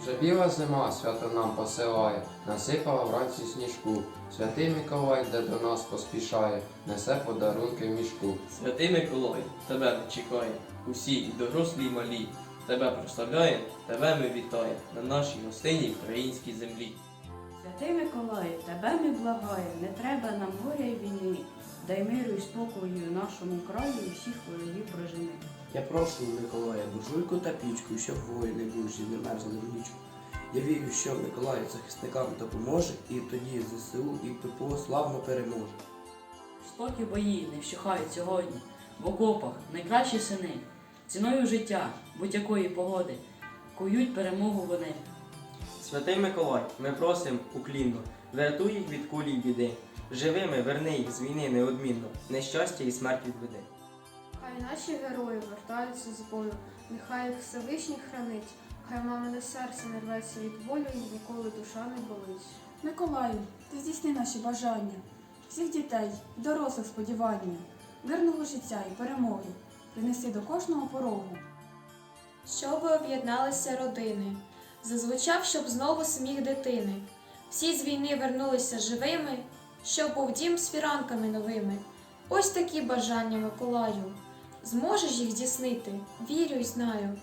Вже біла зима свято нам посилає, насипала вранці сніжку. Святий Миколай, де до нас поспішає, несе подарунки в мішку. Святий Миколай, тебе не чекає, усі і дорослі, і малі. Тебе прославляє, тебе ми вітає на нашій гостинній українській землі. Святий Миколаю, тебе ми благаємо, не треба нам горя й війни. Дай миру і спокою нашому краю і всіх ворогів прожени. Я прошу Миколая буржуйку та пічку, щоб воїни бужі не мерзли в нічку. Я вірю, що Миколай захисникам допоможе, і тоді ЗСУ і ППО славно переможе. Жорстокі бої не вщухають сьогодні. В окопах найкращі сини. Ціною життя, будь-якої погоди, кують перемогу вони. Святий Миколай, ми просим уклінно, врятуй їх від кулі й біди. Живими верни їх з війни неодмінно, нещастя і смерть відведи. Наші герої вертаються з бою, нехай їх Всевишній хранить, хай мамине серце не рветься від болю і ніколи душа не болить. Миколаю, ти здійсни наші бажання, всіх дітей, дорослих сподівання, мирного життя і перемоги принеси до кожного порогу. Щоби об'єдналися родини, зазвучав, щоб знову сміх дитини. Всі з війни вернулися живими, щоб був дім з фіранками новими. Ось такі бажання Миколаю. Зможеш їх здійснити, вірю й знаю.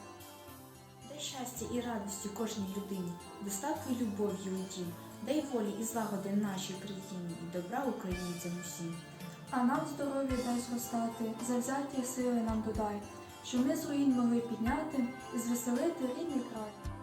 Дай щастя і радості кожній людині, достатку і любов'ю у дім, дай волі і злагоди нашій країні, і добра українцям усім. А нам здоров'я дай зростати, завзяття сили нам додай, що ми з руїн могли підняти і звеселити рідний край.